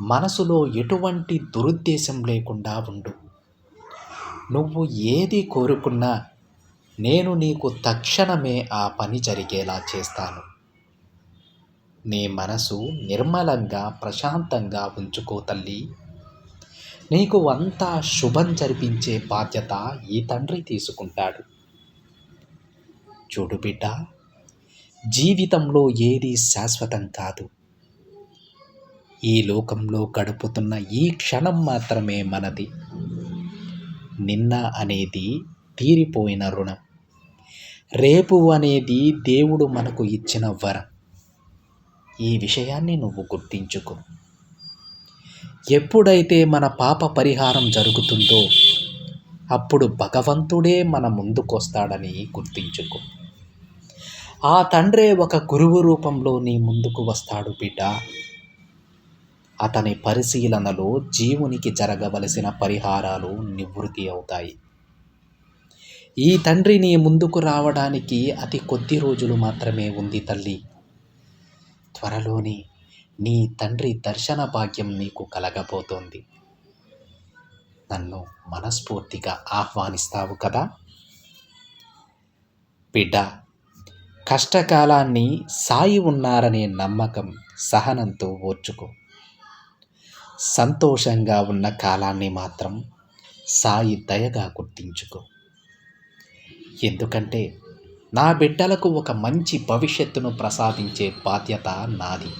మనసులో ఎటువంటి దురుద్దేశం లేకుండా ఉండు. నువ్వు ఏది కోరుకున్నా నేను నీకు తక్షణమే ఆ పని జరిగేలా చేస్తాను. నీ మనసు నిర్మలంగా ప్రశాంతంగా ఉంచుకో తల్లి. నీకు అంతా శుభం జరిపించే బాధ్యత ఈ తండ్రి తీసుకుంటాడు. చూడు బిడ్డ జీవితంలో ఏది శాశ్వతం కాదు. ఈ లోకంలో గడుపుతున్న ఈ క్షణం మాత్రమే మనది. నిన్న అనేది తీరిపోయిన రుణం. రేపు అనేది దేవుడు మనకు ఇచ్చిన వరం. ఈ విషయాన్ని నువ్వు గుర్తించుకో. ఎప్పుడైతే మన పాప పరిహారం జరుగుతుందో అప్పుడు భగవంతుడే మన ముందుకొస్తాడని గుర్తించుకో. ఆ తండ్రే ఒక గురువు రూపంలో నీ ముందుకు వస్తాడు బిడ్డ. అతని పరిశీలనలో జీవునికి జరగవలసిన పరిహారాలు నివృత్తి అవుతాయి. ఈ తండ్రి నీ ముందుకు రావడానికి అతి కొద్ది రోజులు మాత్రమే ఉంది తల్లి. త్వరలోనే నీ తండ్రి దర్శన భాగ్యం నీకు కలగబోతోంది. నన్ను మనస్ఫూర్తిగా ఆహ్వానిస్తావు కదా? బిడ్డ కష్టకాలాన్ని సాయి ఉన్నారనే నమ్మకం సహనంతో ఓర్చుకో. సంతోషంగా ఉన్న కాలాన్ని మాత్రం సాయి దయగా గుర్తించుకో. ఎందుకంటే నా బిడ్డలకు ఒక మంచి భవిష్యత్తును ప్రసాదించే బాధ్యత నాది.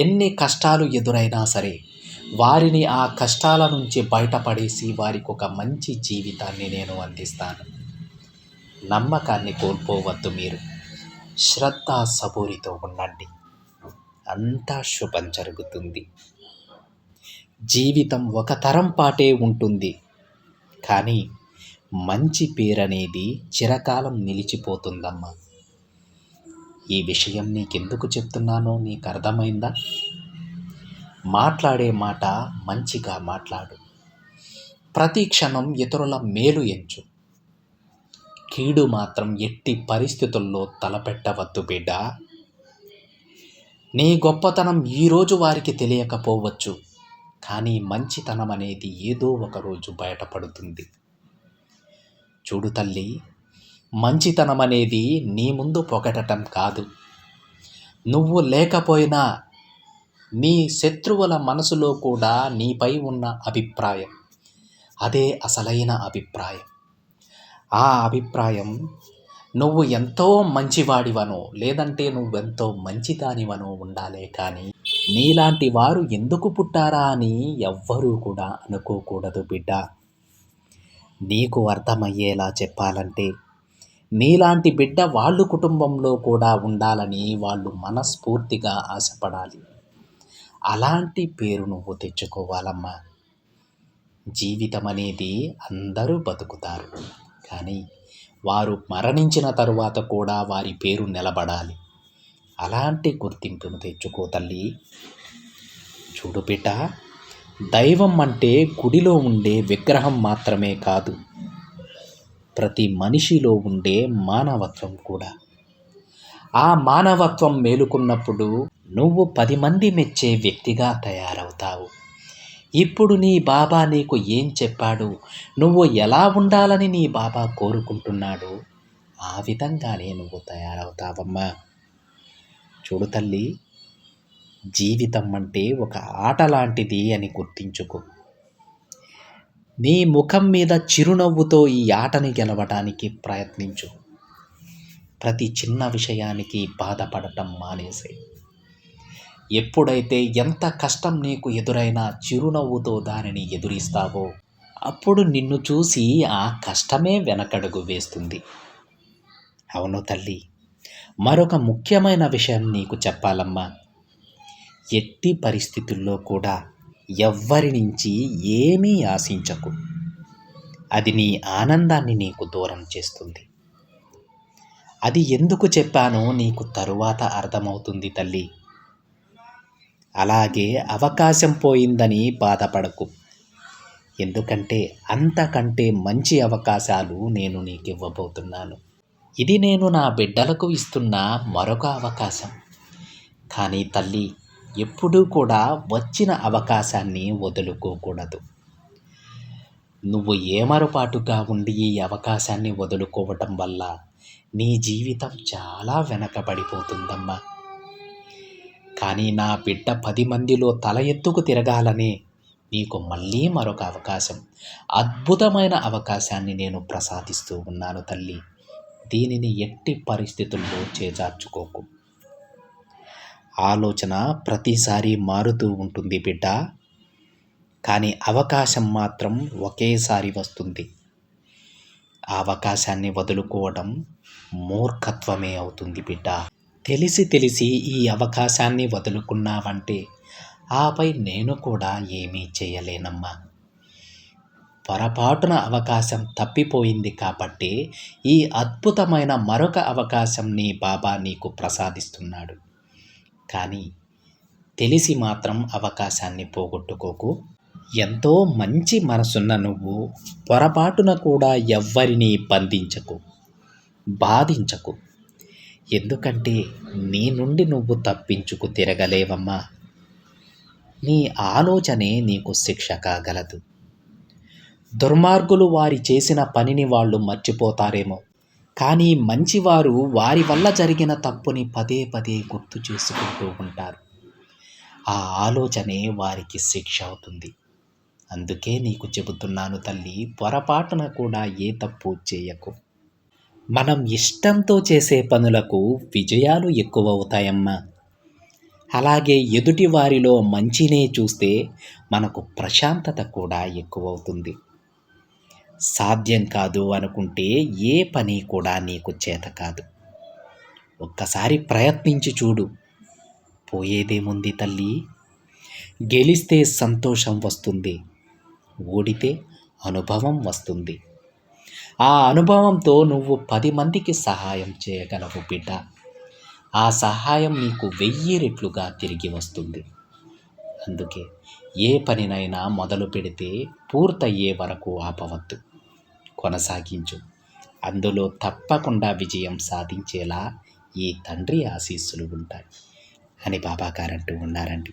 ఎన్ని కష్టాలు ఎదురైనా సరే వారిని ఆ కష్టాల నుంచి బయటపడేసి వారికి ఒక మంచి జీవితాన్ని నేను అందిస్తాను. నమ్మకాన్ని కోల్పోవద్దు మీరు. శ్రద్ధ సబూరితో ఉండండి. అంతా శుభం జరుగుతుంది. జీవితం ఒక తరం పాటే ఉంటుంది. కానీ మంచి పేరనేది చిరకాలం నిలిచిపోతుందమ్మా. ఈ విషయం నీకెందుకు చెప్తున్నానో నీకు అర్థమైందా మాట్లాడే మాట మంచిగా మాట్లాడు. ప్రతి క్షణం ఇతరుల మేలు ఎంచు. కీడు మాత్రం ఎట్టి పరిస్థితుల్లో తలపెట్టవద్దు బిడ్డ. నీ గొప్పతనం ఈరోజు వారికి తెలియకపోవచ్చు. కానీ మంచితనం అనేది ఏదో ఒకరోజు బయటపడుతుంది. చూడు తల్లి మంచితనం అనేది నీ ముందు పొగడటం కాదు. నువ్వు లేకపోయినా నీ శత్రువుల మనసులో కూడా నీపై ఉన్న అభిప్రాయం అదే అసలైన అభిప్రాయం. ఆ అభిప్రాయం నువ్వు ఎంతో మంచివాడివనో లేదంటే నువ్వెంతో మంచిదానివనో ఉండాలే కానీ నీలాంటి వారు ఎందుకు పుట్టారా అని ఎవ్వరూ కూడా అనుకోకూడదు బిడ్డ. నీకు అర్థమయ్యేలా చెప్పాలంటే నీలాంటి బిడ్డ వాళ్ళు కుటుంబంలో కూడా ఉండాలని వాళ్ళు మనస్ఫూర్తిగా ఆశపడాలి. అలాంటి పేరు నువ్వు తెచ్చుకోవాలమ్మా. జీవితం అనేది అందరూ బతుకుతారు. కానీ వారు మరణించిన తరువాత కూడా వారి పేరు నిలబడాలి. అలాంటి గుర్తింపును తెచ్చుకో తల్లి. చూడు బిడ్డ దైవం అంటే గుడిలో ఉండే విగ్రహం మాత్రమే కాదు ప్రతి మనిషిలో ఉండే మానవత్వం కూడా. ఆ మానవత్వం మేలుకున్నప్పుడు నువ్వు పది మంది మెచ్చే వ్యక్తిగా తయారవుతావు. ఇప్పుడు నీ బాబా నీకు ఏం చెప్పాడు? నువ్వు ఎలా ఉండాలని నీ బాబా కోరుకుంటున్నాడు? ఆ విధంగానే నువ్వు తయారవుతావమ్మా. చూడు తల్లి జీవితం అంటే ఒక ఆట లాంటిది అని గుర్తించుకో. నీ ముఖం మీద చిరునవ్వుతో ఈ ఆటని గెలవడానికి ప్రయత్నించు. ప్రతి చిన్న విషయానికి బాధపడటం మానేసే ఎప్పుడైతే ఎంత కష్టం నీకు ఎదురైనా చిరునవ్వుతో దానిని ఎదురిస్తావో అప్పుడు నిన్ను చూసి ఆ కష్టమే వెనకడుగు వేస్తుంది. అవును తల్లి మరొక ముఖ్యమైన విషయం నీకు చెప్పాలమ్మా. ఎట్టి పరిస్థితుల్లో కూడా ఎవ్వరి నుంచి ఏమీ ఆశించకు. అది నీ ఆనందాన్ని నీకు దూరం చేస్తుంది. అది ఎందుకు చెప్పానో నీకు తరువాత అర్థమవుతుంది తల్లి. అలాగే అవకాశం పోయిందని బాధపడకు. ఎందుకంటే అంతకంటే మంచి అవకాశాలు నేను నీకు ఇవ్వబోతున్నాను ఇది నేను నా బిడ్డలకు ఇస్తున్న మరొక అవకాశం. కానీ తల్లి ఎప్పుడూ కూడా వచ్చిన అవకాశాన్ని వదులుకోకూడదు. నువ్వు ఏమరపాటుగా ఉండి ఈ అవకాశాన్ని వదులుకోవటం వల్ల నీ జీవితం చాలా వెనకబడిపోతుందమ్మా. కానీ నా బిడ్డ పది మందిలో తల ఎత్తుకు తిరగాలనే నీకు మళ్ళీ మరొక అవకాశం. అద్భుతమైన అవకాశాన్ని నేను ప్రసాదిస్తూ ఉన్నాను తల్లి. దీనిని ఎట్టి పరిస్థితుల్లో చేజార్చుకోకు. ఆలోచన ప్రతిసారి మారుతూ ఉంటుంది బిడ్డ. కానీ అవకాశం మాత్రం ఒకేసారి వస్తుంది. ఆ అవకాశాన్ని వదులుకోవడం మూర్ఖత్వమే అవుతుంది బిడ్డ. తెలిసి తెలిసి ఈ అవకాశాన్ని వదులుకున్నావంటే ఆపై నేను కూడా ఏమీ చేయలేనమ్మా. పొరపాటున అవకాశం తప్పిపోయింది కాబట్టి ఈ అద్భుతమైన మరొక అవకాశం నీ బాబా నీకు ప్రసాదిస్తున్నాడు. కానీ తెలిసి మాత్రం అవకాశాన్ని పోగొట్టుకోకు. ఎంతో మంచి మనసున్న నువ్వు పొరపాటున కూడా ఎవ్వరినీ బంధించకు బాధించకు. ఎందుకంటే నీ నుండి నువ్వు తప్పించుకు తిరగలేవమ్మా. నీ ఆలోచనే నీకు శిక్ష కాగలదు. దుర్మార్గులు వారి చేసిన పనిని వాళ్ళు మర్చిపోతారేమో. కానీ మంచివారు వారి వల్ల జరిగిన తప్పుని పదే పదే గుర్తు చేసుకుంటూ ఉంటారు. ఆ ఆలోచనే వారికి శిక్ష అవుతుంది. అందుకే నీకు చెబుతున్నాను తల్లి పొరపాటున కూడా ఏ తప్పు చేయకు. మనం ఇష్టంతో చేసే పనులకు విజయాలు ఎక్కువ అవుతాయమ్మా అలాగే ఎదుటి వారిలో మంచినే చూస్తే మనకు ప్రశాంతత కూడా ఎక్కువ అవుతుంది సాధ్యం కాదు అనుకుంటే ఏ పని కూడా నీకు చేత కాదు. ఒక్కసారి ప్రయత్నించి చూడు. పోయేదేముంది తల్లి? గెలిస్తే సంతోషం వస్తుంది. ఓడితే అనుభవం వస్తుంది. ఆ అనుభవంతో నువ్వు పది మందికి సహాయం చేయగలవు బిడ్డ. ఆ సహాయం నీకు వెయ్యి రెట్లుగా తిరిగి వస్తుంది. అందుకే ఏ పనినైనా మొదలు పెడితే పూర్తయ్యే వరకు ఆపవద్దు. కొనసాగించు. అందులో తప్పకుండా విజయం సాధించేలా ఈ తండ్రి ఆశీస్సులు ఉంటాయి. అని బాబాగారు అంటూ ఉన్నారండి